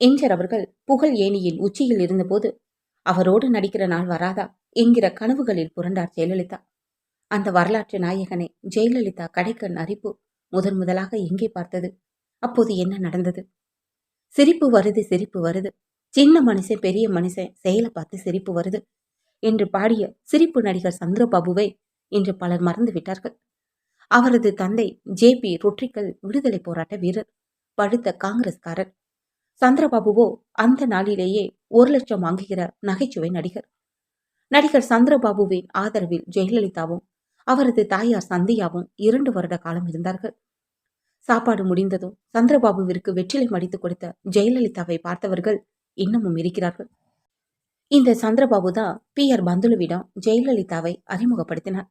எம்ஜிஆர் அவர்கள். புகழ் ஏணியின் உச்சியில் இருந்தபோது அவரோடு நடிக்கிற நாள் வராதா என்கிற கனவுகளில் புரண்டார் ஜெயலலிதா. அந்த வரலாற்று நாயகனை ஜெயலலிதா கடைக்கண் அரிப்பு முதன் முதலாக எங்கே பார்த்தது? அப்போது என்ன நடந்தது? சிரிப்பு வருது சிரிப்பு வருது. சின்ன மனுஷன் பெரிய மனுஷன் செயலை பார்த்து சிரிப்பு வருது என்று பாடிய சிரிப்பு நடிகர் சந்திரபாபுவை இன்று பலர் மறந்து விட்டார்கள். அவரது தந்தை ஜே பி ரொட்ரிக்கல் விடுதலை போராட்ட வீரர் படுத்த காங்கிரஸ்காரர். சந்திரபாபுவோ அந்த நாளிலேயே ஒரு லட்சம் வாங்குகிற நகைச்சுவை நடிகர். நடிகர் சந்திரபாபுவின் ஆதரவில் ஜெயலலிதாவும் அவரது தாயார் சந்தியாவும் இரண்டு வருட காலம் இருந்தார்கள். சாப்பாடு முடிந்ததும் சந்திரபாபுவிற்கு வெற்றிலை மடித்து கொடுத்த ஜெயலலிதாவை பார்த்தவர்கள் இன்னமும் இருக்கிறார்கள். இந்த சந்திரபாபு தான் பி. ஆர். பந்துலுவிடம் ஜெயலலிதாவை அறிமுகப்படுத்தினார்.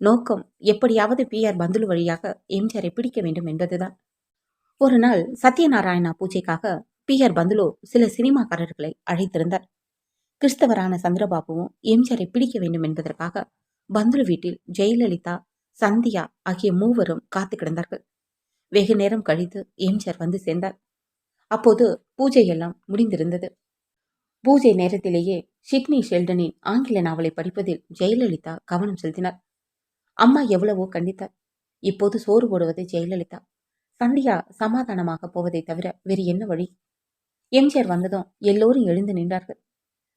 நோக்கம் எப்படியாவது பி. ஆர். பந்துலு வழியாக எம்ஜிஆரை பிடிக்க வேண்டும் என்பதுதான். ஒரு நாள் சத்யநாராயணா பூஜைக்காக பி ஆர் பந்துலு சில சினிமாக்காரர்களை அழைத்திருந்தார். கிறிஸ்தவரான சந்திரபாபுவும் எம்ஜிஆரை பிடிக்க வேண்டும் என்பதற்காக பந்துலு வீட்டில் ஜெயலலிதா சந்தியா ஆகிய மூவரும் காத்து கிடந்தார்கள். வெகு நேரம் கழித்து எம்ஜிஆர் வந்து சேர்ந்தார். அப்போது பூஜை எல்லாம் முடிந்திருந்தது. பூஜை நேரத்திலேயே ஷிட்னி ஷெல்டனின் ஆங்கில நாவலை படிப்பதில் ஜெயலலிதா கவனம் செலுத்தினார். அம்மா எவ்வளவோ கண்டித்தார். இப்போது சோறு போடுவது ஜெயலலிதா. சந்தியா சமாதானமாக போவதை தவிர வேறு என்ன வழி? எம்ஜிஆர் வந்ததும் எல்லோரும் எழுந்து நின்றார்கள்.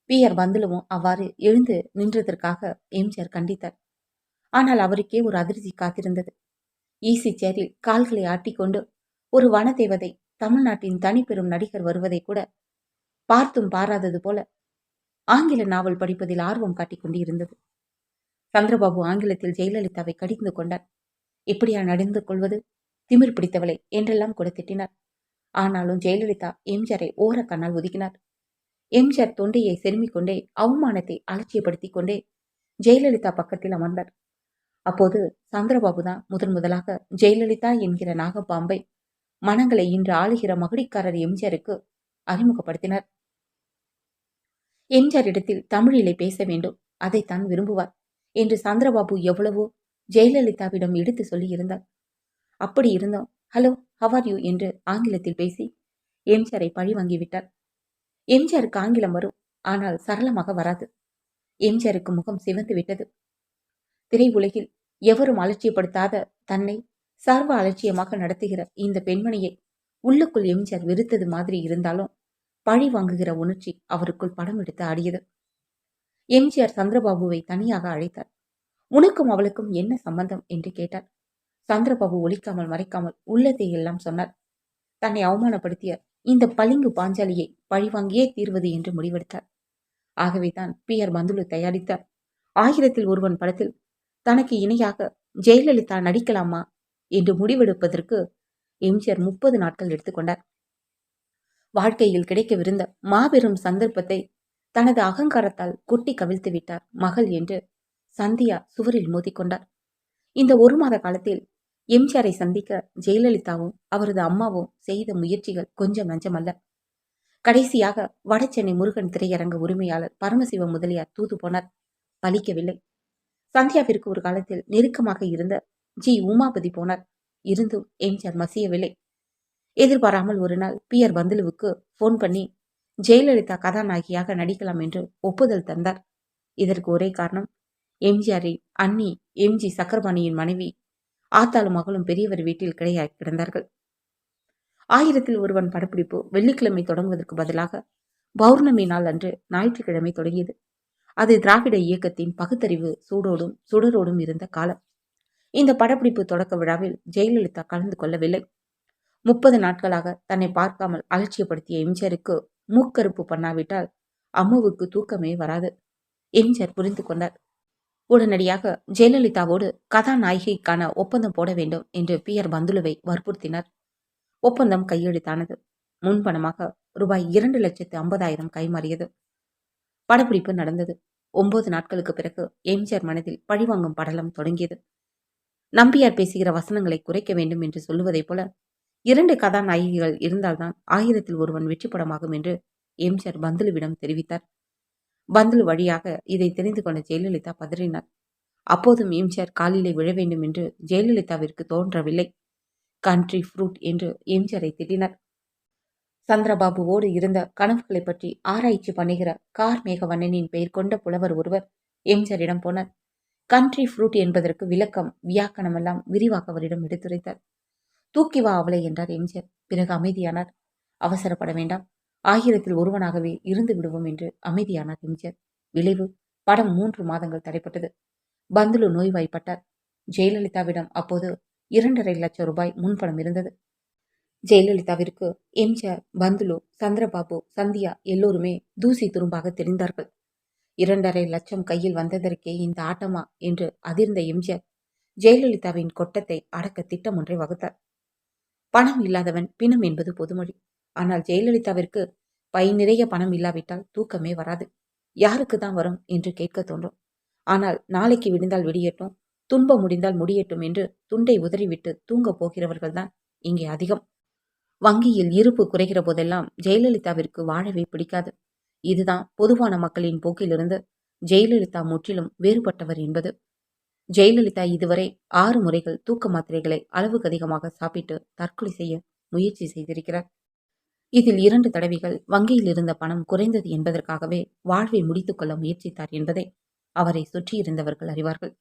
பி ஆர் பந்துலுவும் அவ்வாறு எழுந்து நின்றதற்காக எம்ஜிஆர் கண்டித்தார். ஆனால் அவருக்கே ஒரு அதிர்ச்சி காத்திருந்தது. ஈசி சேரில் கால்களை ஆட்டிக்கொண்டு ஒரு வனதேவதை தமிழ்நாட்டின் தனிப்பெரும் நடிகர் வருவதை கூட பார்த்தும் பாராதது போல ஆங்கில நாவல் படிப்பதில் ஆர்வம் காட்டிக் கொண்டிருந்தது. சந்திரபாபு ஆங்கிலத்தில் ஜெயலலிதாவை கடிந்து கொண்டார். இப்படியா நடந்து கொள்வது? திமிர் பிடித்தவளை என்றெல்லாம் கூட திட்டினார் ஆனாலும் ஜெயலலிதா எம்ஜிஆரை ஓர கண்ணால் ஒதுக்கினார். எம்ஜிஆர் தொண்டையை செருமிக் கொண்டே அவமானத்தை அலட்சியப்படுத்திக் கொண்டே ஜெயலலிதா பக்கத்தில் அமர்ந்தார். அப்போது சந்திரபாபு தான் முதன் முதலாக ஜெயலலிதா என்கிற நாகப்பாம்பை மனங்களை இன்று ஆளுகிற மகுடிக்காரர் எம்ஜிஆருக்கு அறிமுகப்படுத்தினார். எம்ஜிஆர் இடத்தில் தமிழிலே பேச வேண்டும் அதைத்தான் விரும்புவார் என்று சந்திரபாபு எவ்வளவோ ஜெயலலிதாவிடம் எடுத்து சொல்லியிருந்தார். அப்படி இருந்தோம் ஹலோ ஹவார் யூ என்று ஆங்கிலத்தில் பேசி எம்ஜிஆரை பழி வாங்கிவிட்டார். எம்ஜிஆருக்கு ஆங்கிலம் வரும் ஆனால் சரளமாக வராது. எம்ஜிஆருக்கு முகம் சிவந்து விட்டது. திரை உலகில் எவரும் அலட்சியப்படுத்தாத தன்னை சர்வ அலட்சியமாக நடத்துகிற இந்த பெண்மணியை உள்ளுக்குள் எம்ஜிஆர் வெறுத்தது மாதிரி இருந்தாலும் பழி வாங்குகிற உணர்ச்சி அவருக்குள் படம் எடுத்து ஆடியது. எம்ஜிஆர் சந்திரபாபுவை தனியாக அழைத்தார். உனக்கும் அவளுக்கும் என்ன சம்பந்தம்? என்று கேட்டார். சந்திரபாபு ஒழிக்காமல் மறைக்காமல் உள்ளத்தை எல்லாம் சொன்னார். தன்னை அவமானப்படுத்திய இந்த பளிங்கு பாஞ்சாலியை பழிவாங்கியே தீர்வது என்று முடிவெடுத்தார். ஆகவே தான் பி ஆர் பந்துலு தயாரித்தார். ஆயிரத்தில் ஒருவன் படத்தில் தனக்கு இணையாக ஜெயலலிதா நடிக்கலாமா என்று முடிவெடுப்பதற்கு எம்ஜிஆர் முப்பது நாட்கள் எடுத்துக்கொண்டார் வாழ்க்கையில் கிடைக்கவிருந்த மாபெரும் சந்தர்ப்பத்தை தனது அகங்காரத்தால் குட்டி கவிழ்த்து விட்டார் மகள் என்று சந்தியா சுவரில் மோதிக்கொண்டார் இந்த ஒரு மாத காலத்தில் எம்ஜிஆரை சந்திக்க ஜெயலலிதாவும் அவரது அம்மாவும் செய்த முயற்சிகள் கொஞ்சம் நஞ்சமல்ல. கடைசியாக வடசென்னை முருகன் திரையரங்க உரிமையாளர் பரமசிவ முதலியார் தூது போனார். பலிக்கவில்லை. சந்தியாவிற்கு ஒரு காலத்தில் நெருக்கமாக இருந்த ஜி. உமாபதி போனார். இருந்தும் எம்ஜிஆர் மசியவில்லை. எதிர்பாராமல் ஒரு நாள் பி. ஆர். பந்துலுவுக்கு போன் பண்ணி ஜெயலலிதா கதாநாயகியாக நடிக்கலாம் என்று ஒப்புதல் தந்தார். இதற்கு ஒரே காரணம் எம்ஜிஆரின் அண்ணி எம்ஜி சக்கரபாணியின் மனைவி ஆத்தாளும் மகளும் பெரியவர் வீட்டில் கிடையாது கிடந்தார்கள். ஆயிரத்தில் ஒருவன் படப்பிடிப்பு வெள்ளிக்கிழமை தொடங்குவதற்கு பதிலாக பௌர்ணமி நாள் அன்று ஞாயிற்றுக்கிழமை தொடங்கியது. அது திராவிட இயக்கத்தின் பகுத்தறிவு சூடோடும் சுடரோடும் இருந்த காலம். இந்த படப்பிடிப்பு தொடக்க விழாவில் ஜெயலலிதா கலந்து கொள்ளவில்லை. முப்பது நாட்களாக தன்னை பார்க்காமல் அலட்சியப்படுத்திய எம்ஜிஆருக்கு மூக்கறுப்பு பண்ணாவிட்டால் அம்முவுக்கு தூக்கமே வராது. எம்ஜிஆர் புரிந்து கொண்டார். உடனடியாக ஜெயலலிதாவோடு கதாநாயகிக்கான ஒப்பந்தம் போட வேண்டும் என்று பி ஆர் பந்துலுவை வற்புறுத்தினார். ஒப்பந்தம் கையெழுத்தானது. முன்பணமாக ரூபாய் இரண்டு லட்சத்து ஐம்பதாயிரம் கைமாறியது. படப்பிடிப்பு நடந்தது. ஒன்பது நாட்களுக்கு பிறகு எம்ஜிஆர் மனதில் பழிவாங்கும் படலம் தொடங்கியது. நம்பியார் பேசுகிற வசனங்களை குறைக்க வேண்டும் என்று சொல்லுவதைப் போல இரண்டு கதாநாயகிகள் இருந்தால்தான் ஆயிரத்தில் ஒருவன் வெற்றி படமாகும் என்று எம்ஜிஆர் பந்துலுவிடம் தெரிவித்தார். பந்தல் வழியாக இதை தெரிந்து கொண்ட ஜெயலலிதா பதறினார் அப்போதும் எம்ஜிஆர் காலிலே விழ வேண்டும் என்று ஜெயலலிதாவிற்கு தோன்றவில்லை. கண்ட்ரி ஃப்ரூட் என்று எம்ஜிஆரை திட்டினார். சந்திரபாபுவோடு இருந்த கனவுகளை பற்றி ஆராய்ச்சி பண்ணுகிற கார் மேகவண்ணனின் பெயர் கொண்ட புலவர் ஒருவர் எம்ஜிஆரிடம் போனார். கண்ட்ரி ஃப்ரூட் என்பதற்கு விளக்கம் வியாக்கணமெல்லாம் விரிவாக அவரிடம் எடுத்துரைத்தார். தூக்கி வா அவளை என்றார் எம்ஜிஆர். பிறகு அமைதியானார். அவசரப்பட வேண்டாம். ஆயிரத்தில் ஒருவனாகவே இருந்து விடுவோம் என்று அமைதியானார் எம்ஜிஆர் விளைவு. படம் மூன்று மாதங்கள் தடைப்பட்டது. பந்துலு நோய்வாய்ப்பட்டார். ஜெயலலிதாவிடம் அப்போது இரண்டரை லட்சம் ரூபாய் முன்பணம் இருந்தது. ஜெயலலிதாவிற்கு எம்ஜிஆர் பந்துலு சந்திரபாபு சந்தியா எல்லோருமே தூசி துரும்பாக தெரிந்தார்கள். இரண்டரை லட்சம் கையில் வந்ததற்கே இந்த ஆட்டமா என்று அதிர்ந்த எம்ஜிஆர் ஜெயலலிதாவின் கொட்டத்தை அடக்க திட்டம் ஒன்றை வகுத்தார். பணம் இல்லாதவன் பிணம் என்பது பொதுமொழி. ஆனால் ஜெயலலிதாவிற்கு பை நிறைய பணம் இல்லாவிட்டால் தூக்கமே வராது. யாருக்கு தான் வரும் என்று கேட்க தோன்றும். ஆனால் நாளைக்கு விடிந்தால் விடியட்டும் துன்பம் முடிந்தால் முடியட்டும் என்று துண்டை உதறிவிட்டு தூங்கப் போகிறவர்கள்தான் இங்கே அதிகம். வங்கியில் இருப்பு குறைகிற போதெல்லாம் ஜெயலலிதாவிற்கு வாழவே பிடிக்காது. இதுதான் பொதுவான மக்களின் போக்கிலிருந்து ஜெயலலிதா முற்றிலும் வேறுபட்டவர் என்பது. ஜெயலலிதா இதுவரை ஆறு முறைகள் தூக்க மாத்திரைகளை அளவுக்கு அதிகமாக சாப்பிட்டு தற்கொலை செய்ய முயற்சி செய்திருக்கிறார். இதில் இரண்டு தடவைகள் வங்கியில் இருந்த பணம் குறைந்தது என்பதற்காகவே வாழ்வை முடித்துக்கொள்ள முயற்சித்தார் என்பதை அவரை சுற்றியிருந்தவர்கள் அறிவார்கள்.